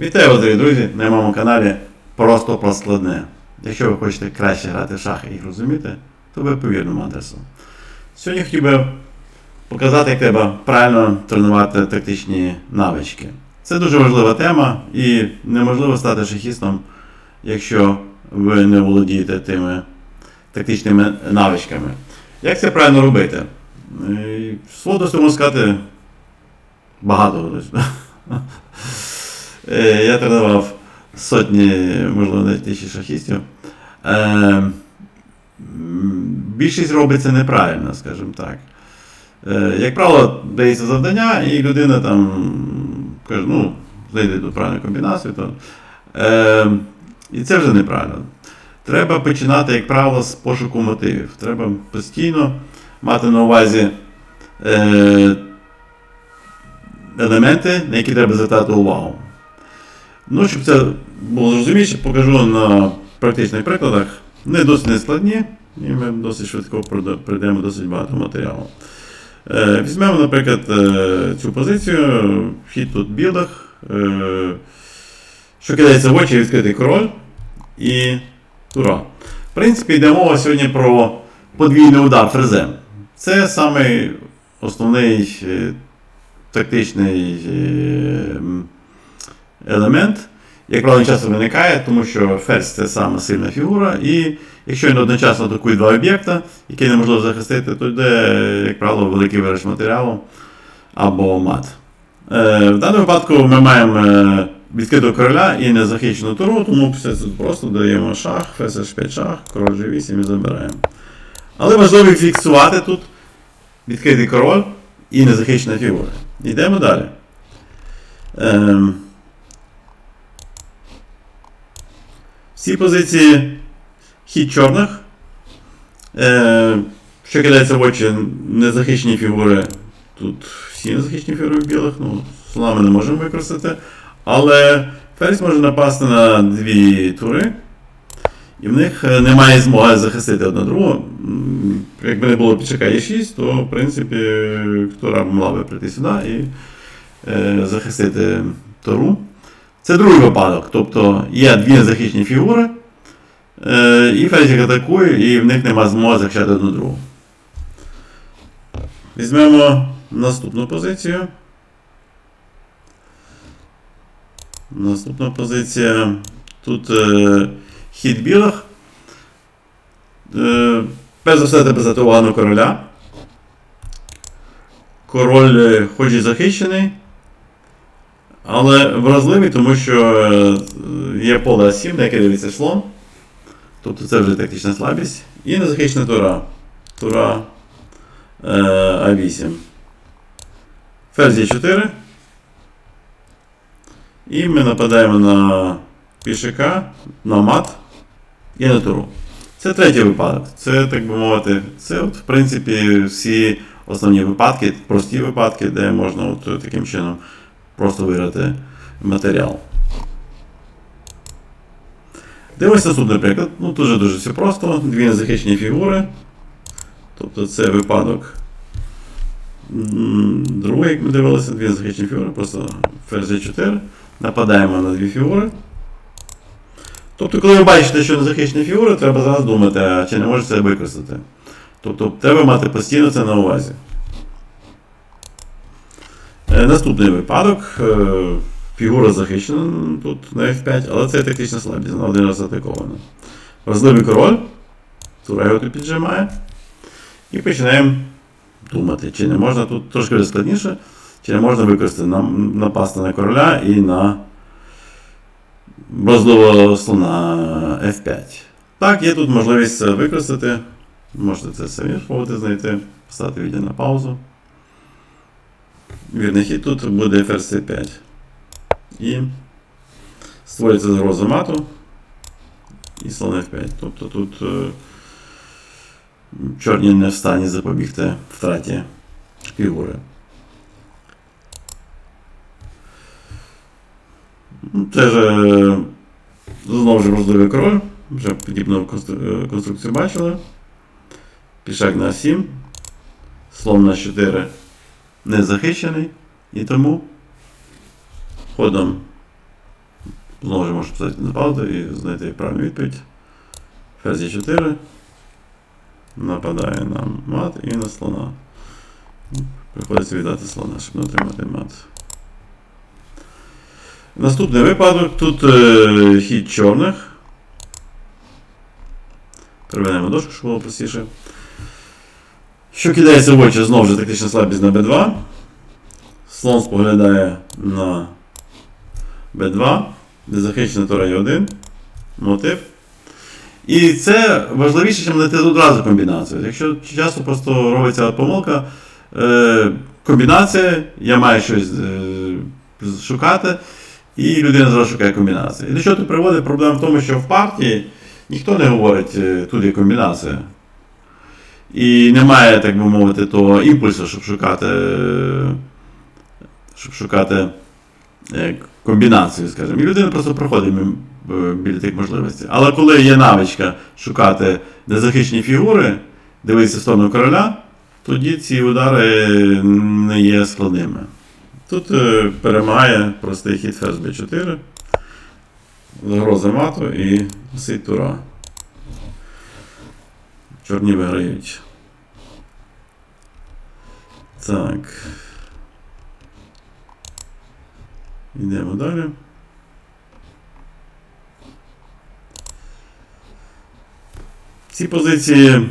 Вітаю вас, дорогі друзі, на моєму каналі Просто про складне. Якщо ви хочете краще грати в шахи і розуміти, то ви по вірному адресу. Сьогодні хотів би показати, як треба правильно тренувати тактичні навички. Це дуже важлива тема і неможливо стати шахістом, якщо ви не володієте тими тактичними навичками. Як це правильно робити? Е, Свого досвіду можу сказати багато. Е, Я тренував сотні, можливо, навіть тисячі шахістів. Е, Більшість робиться неправильно, скажімо так. Е, Як правило, дається завдання, і людина там каже, ну, знайди тут правильну комбінацію. То, і це вже неправильно. Треба починати, як правило, з пошуку мотивів. Треба постійно мати на увазі елементи, на які треба звертати увагу. Ну, щоб це було зрозуміліше, покажу на практичних прикладах. Не досить нескладні, і ми досить швидко пройдемо досить багато матеріалу. Е, Візьмемо, наприклад, е, цю позицію, вхід тут білих, е, що кидається в очі відкритий король і тура. В принципі, йде мова сьогодні про подвійний удар фрезем. Це самий основний тактичний елемент, як правило, часто виникає, тому що ферзь це саме сильна фігура, і якщо він одночасно атакує два об'єкта, які неможливо захистити, то йде, як правило, великий вираж матеріалу або мат. Е, в даному випадку ми маємо е, відкритого короля і незахищену туру, тому просто даємо шах, ферзь h5 шах, король g8 і забираємо. Але важливо фіксувати тут відкритий король і незахищена фігура. Йдемо далі. Ем, всі позиції хід чорних. Е, що кидається в очі незахищені фігури. Тут всі незахищені фігури білих, ну, слона ми не можемо використати. Але ферзь може напасти на дві тури. І в них е, немає змоги захистити одна другу. Якби не було пішака е 6, то в принципі тура могла би прийти сюди і е, захистити туру. Це другий випадок. Тобто є дві незахищені фігури, е, і ферзь атакує, і в них нема змоги захищати одну другу. Візьмемо наступну позицію. Наступна позиція. Тут е, хід білих. Е, перш за все, треба взяти увагу короля. Король е, хоч і захищений, але вразливий, тому що е, є поле А7, на яке дивиться слон. Тобто це вже тактична слабість. І незахищена тура. Тура е, А8. Ферзь Е4. І ми нападаємо на пішака, на мат і на туру. Це третій випадок. Це, так би мовити, це, от, в принципі, всі основні випадки, прості випадки, де можна от, таким чином просто виграти матеріал. Дивимося наступний приклад. Ну, дуже дуже все просто. Дві незахищені фігури. Тобто це випадок. Другий, як ми дивилися, дві незахищені фігури, просто ферзь G4. Нападаємо на дві фігури. Тобто, коли ви бачите, що незахищені фігури, треба зараз думати, а чи не може це використати. Тобто, треба мати постійно це на увазі. Е, Наступний випадок. Е, Фігура захищена тут на F5, але це тактична слабість, вона один раз атакована. Важливий король. Тура його тут піджимає. І починаємо думати, чи не можна тут трошки складніше, чи не можна використати напасти на короля і на вразливого слона F5. Так, є тут можливість використати. Можете це самі спробувати знайти, поставити відео на паузу. Вірний тут буде ферзь C5. І створюється загроза мату і слон F5. Тобто тут е, чорні не в стані запобігти втраті фігури. Ну, Це ж е, знову ж можливий король. Вже подібну е, конструкцію бачили. Пішак на 7. Слон на 4 не захищений. І тому ходом Знову ж можеш писати на паузу і знайти правильну відповідь. Ферзь Е4. Нападає на мат і на слона. Приходиться віддати слона, щоб не отримати мат. Наступний випадок. Тут е, хід чорних. Перевернемо дошку, щоб було простіше. Що кидається в очі, знову ж тактична слабість на b2. Слон споглядає на b2, де захищена тора Е1, мотив. І це важливіше, ніж знайти одразу комбінацію. Якщо часто просто робиться помилка, е, комбінація, я маю щось е, шукати, і людина зразу шукає комбінацію. І до чого це приводить? Проблема в тому, що в партії ніхто не говорить, е, тут є комбінація. І немає, так би мовити, того імпульсу, щоб шукати, щоб шукати е, комбінацію, скажімо. І людина просто проходить біля тих можливостей. Але коли є навичка шукати незахищені фігури, дивитися в сторону короля, тоді ці удари не є складними. Тут е, перемагає простий хід ферзь b4, загроза мату і сить тура. Чорні виграють. Так. Йдемо далі. В цій позиції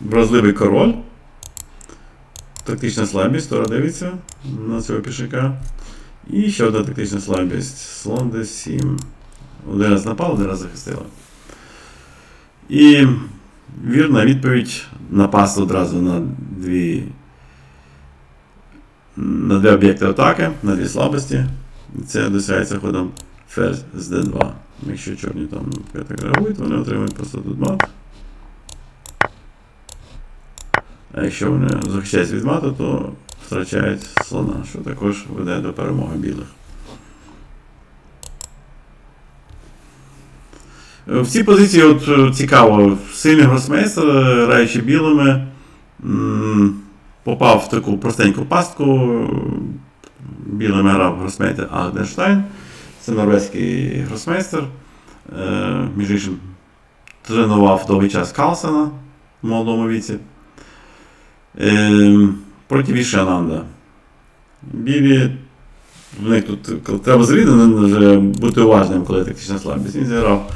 вразливий король. Тактична слабість, Тора дивиться на цього пішака. І ще одна тактична слабість. Слон d7. Один раз напав, один раз захистила. І вірна відповідь напасти одразу на дві. На дві об'єкти атаки, на дві слабості. Це досягається ходом ферзь з d2. Якщо чорні там так реагують, вони отримують просто тут мат. А якщо вони захищаються від мату, то втрачають слона, що також веде до перемоги білих. В цій позиції от, е, цікаво, сильний гросмейстер, е, граючи білими, попав в таку простеньку пастку. Білими грав гросмейстер Агденштайн. Це норвезький гросмейстер. Е, Між іншим, тренував довгий час Калсена в молодому віці. Проти Вішананда. Білі. В них тут треба вже бути уважним, коли тактична слабість. Він зіграв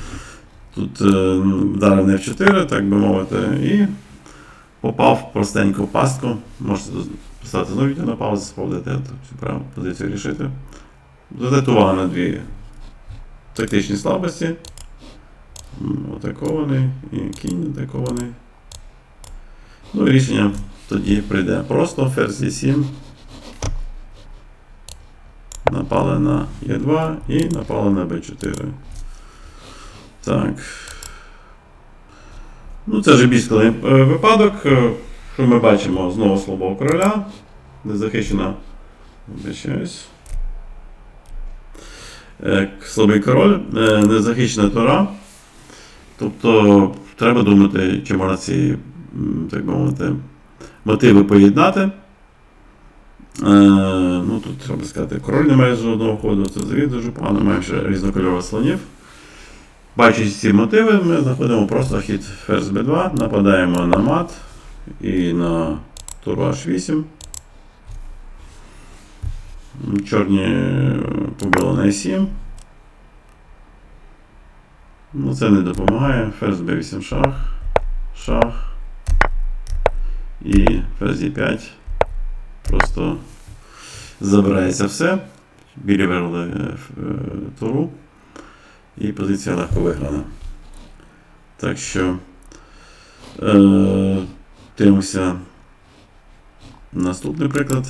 тут е, вдарив не в 4, так би мовити, і попав в простеньку пастку. Можете поставити знову відео на паузу, спробувати цю праву позицію рішити. Звертайте увагу на дві тактичні слабості. Атакований і кінь атакований. Ну і рішення тоді прийде просто ферзь Е7. Напали на Е2 і напали на Б4. Так. Ну, це вже більш складний е, випадок. Е, Що ми бачимо знову слабого короля. Незахищена. Вибачаюсь. Е, Слабий король, незахищена тора. Тобто треба думати, чи можна ці, так мовити, мотиви поєднати. Ну, тут треба сказати, король не має жодного ходу, це взагалі дуже погано, має ще різнокольорових слонів. Бачачи ці мотиви, ми знаходимо просто хід ферзь b2, нападаємо на мат і на туру h8. Чорні побили на e7. Ну, це не допомагає. Ферзь b8 шах, шах. І ферзь e5. Просто забирається все. Білі вирвали е, е, туру. І позиція легко виграна. Так що е, дивимося наступний приклад.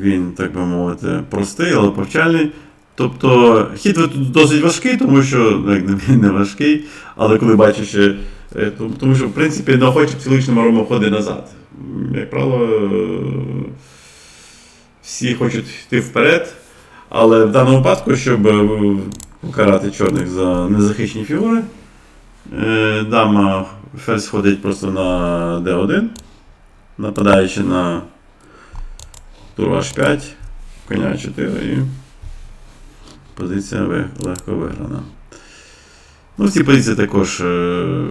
Він, так би мовити, простий, але повчальний. Тобто хід тут досить важкий, тому що ну, як не важкий, але коли бачиш, е, тому- що в принципі неохоче психологічно робимо ходи назад. Як правило, всі хочуть йти вперед. Але в даному випадку, щоб е, покарати чорних за незахищені фігури, е, дама ферзь ходить просто на d1, нападаючи на туру h5, коня 4 і позиція легко виграна. Ну, в цій позиції також е,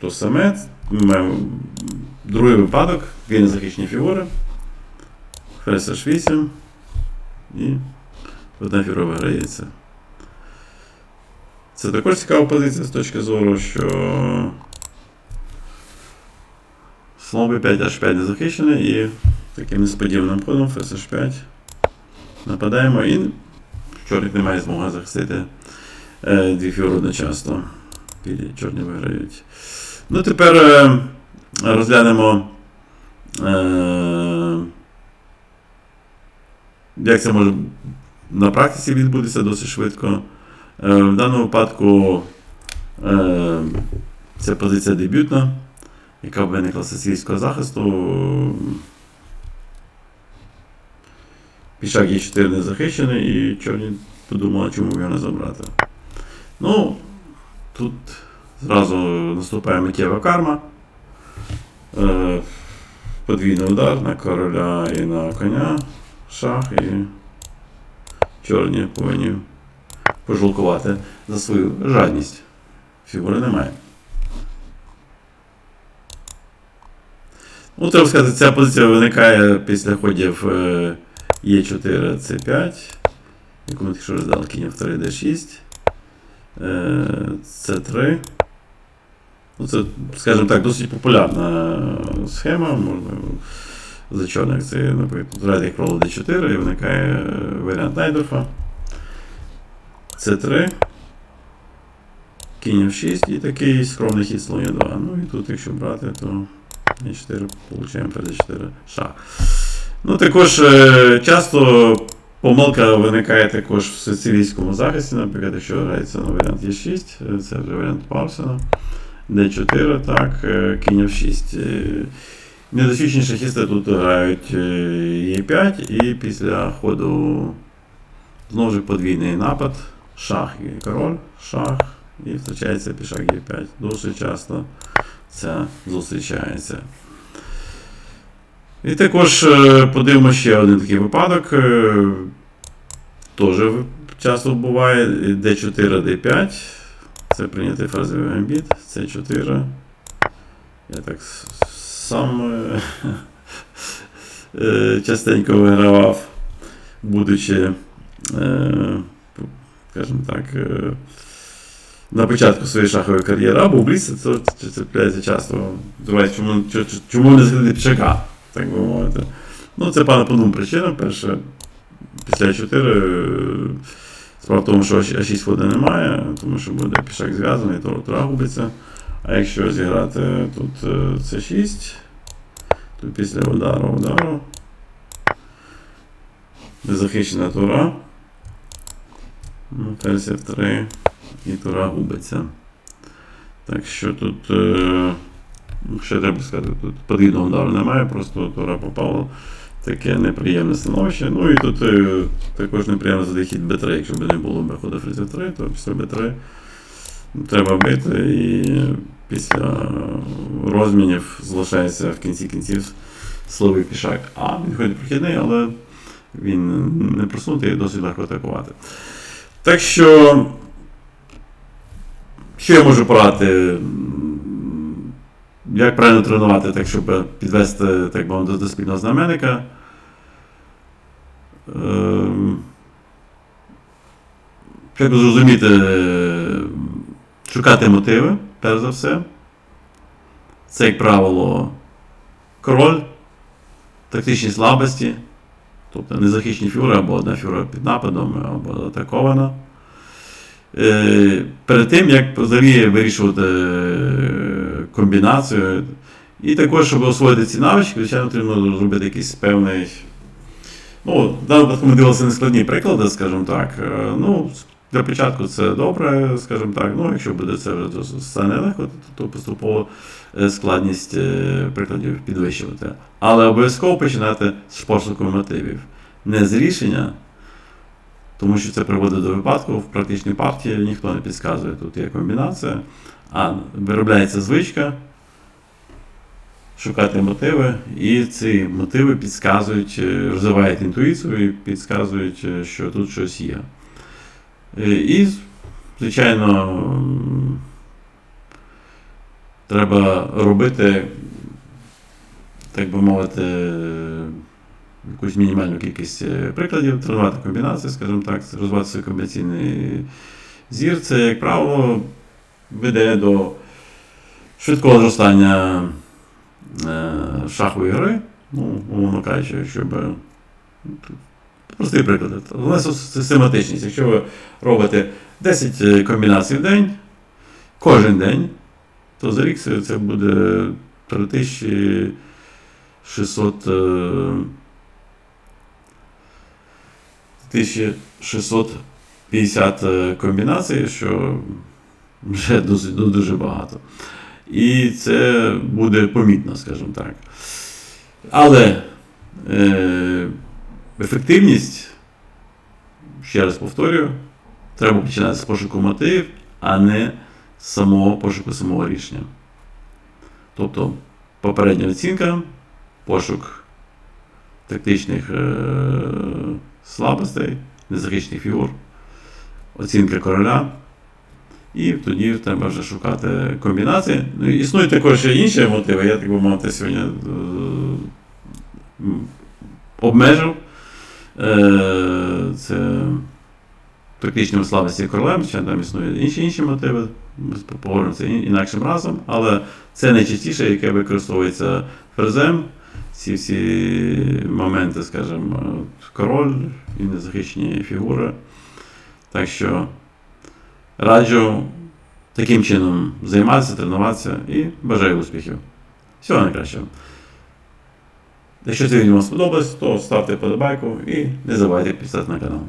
то саме. Ми другий випадок, дві незахищені фігури. Ферзь H8 і одна фігура виграється. Це також цікава позиція з точки зору, що слон B5 H5 не захищений і таким несподіваним ходом ферзь H5 нападаємо і чорних немає змоги захистити е, дві фігури одночасно. Білі чорні виграють. Ну, тепер е, розглянемо, е, як це може на практиці відбутися досить швидко. Е, в даному випадку е, це позиція дебютна, яка виникла з сицилійського захисту. Пішак Е4 не захищений, і чорні подумали, чому його не забрати. Ну, тут зразу наступає миттєва карма. Е, подвійний удар на короля і на коня. Шах і чорні повинні пожалкувати за свою жадність. Фігури немає. Ну, треба сказати, ця позиція виникає після ходів е, Е4, С5. Яку ми якщо роздали кінь в 3 D6. Е, С3. Ну, це, скажімо так, досить популярна схема. Можна за це, наприклад, раді кроло D4 і виникає е, варіант Найдорфа. С3. Кінь F6 і такий скромний хід слон Е2. Ну і тут, якщо брати, то Е4 получаємо перед 4 шах. Ну, також е, часто помилка виникає також в сицилійському захисті, наприклад, якщо грається на варіант Е6, е, це вже варіант Парсона. Д4, так, е, кінь F6. Недосвідчені шахісти тут грають е, Е5 і після ходу знову ж подвійний напад, шах і король, шах, і втрачається пішак Е5. Дуже часто це зустрічається. І також е, подивимося ще один такий випадок. е, Теж часто буває D4, D5. Це прийнятий фразовий гамбіт. С4. Я так сам е, е, частенько вигравав, будучи, е, скажімо так, на початку своєї шахової кар'єри, або в бліці це це часто. Чому, чому, не закрити пішака, так би мовити. Ну, це пане по двом причинам. Перше, після 4 е, справа в тому, що А6 ходу немає, тому що буде пішак зв'язаний, то губиться. А якщо зіграти тут е, С6, то після удару удару незахищена тура. Ну, ферзь F3 і тура губиться. Так що тут, е, ну, ще треба сказати, тут подвійного удару немає, просто тура попала таке неприємне становище. Ну і тут е, також неприємно задає хід Б3, якщо б не було б ходу ферзь F3, то після Б3 треба бити і після розмінів залишається в кінці кінців словий пішак. А, він ходить прохідний, але він не просунутий і досить легко атакувати. Так що, що я можу порадити? Як правильно тренувати, так, щоб підвести так би мовити, до спільного знаменника? Ем, Як зрозуміти, шукати мотиви, перш за все. Це, як правило, король, тактичні слабості, тобто незахищені фігури або одна фігура під нападом, або атакована. Е, перед тим, як взагалі вирішувати е, комбінацію. І також, щоб освоїти ці навички, звичайно, потрібно зробити якийсь певний. Ну, ми дивилися нескладні приклади, скажімо так. Е, Ну, для початку це добре, скажімо так. Ну, якщо буде це вже то стане легко, то, поступово е, складність е, прикладів підвищувати. Але обов'язково починати з шпорсових мотивів. Не з рішення, тому що це приводить до випадку в практичній партії ніхто не підказує. Тут є комбінація, а виробляється звичка шукати мотиви, і ці мотиви підказують, е, розвивають інтуїцію і підказують, що тут щось є. Е, І, звичайно, треба робити, так би мовити, якусь мінімальну кількість е, прикладів, тренувати комбінації, скажімо так, розвивати свій комбінаційний зір. Це, як правило, веде до швидкого зростання е, шахової гри, ну, умовно кажучи, щоб. Е, Простий приклад. Але систематичність. Якщо ви робите 10 е, комбінацій в день, кожен день, то за рік це, буде 3600. е, 1650 е, комбінацій, що вже дуже, дуже багато. І це буде помітно, скажімо так. Але е, ефективність, ще раз повторюю, треба починати з пошуку мотивів, а не з самого пошуку самого рішення. Тобто попередня оцінка, пошук тактичних е, слабостей, незахищених фігур, оцінка короля. І тоді треба вже шукати комбінації. Ну, існують також інші мотиви. Я так би мовити сьогодні е, обмежив. Е, це тактичні слабості королем, ще там існують інші інші мотиви. Ми поговоримо це інакшим разом, але це найчастіше, яке використовується ферзем. Ці всі моменти, скажімо, король і незахищені фігури. Так що раджу таким чином займатися, тренуватися і бажаю успіхів. Всього найкращого. Якщо це відео вам сподобалось, то ставте подобайку і не забувайте підписатися на канал.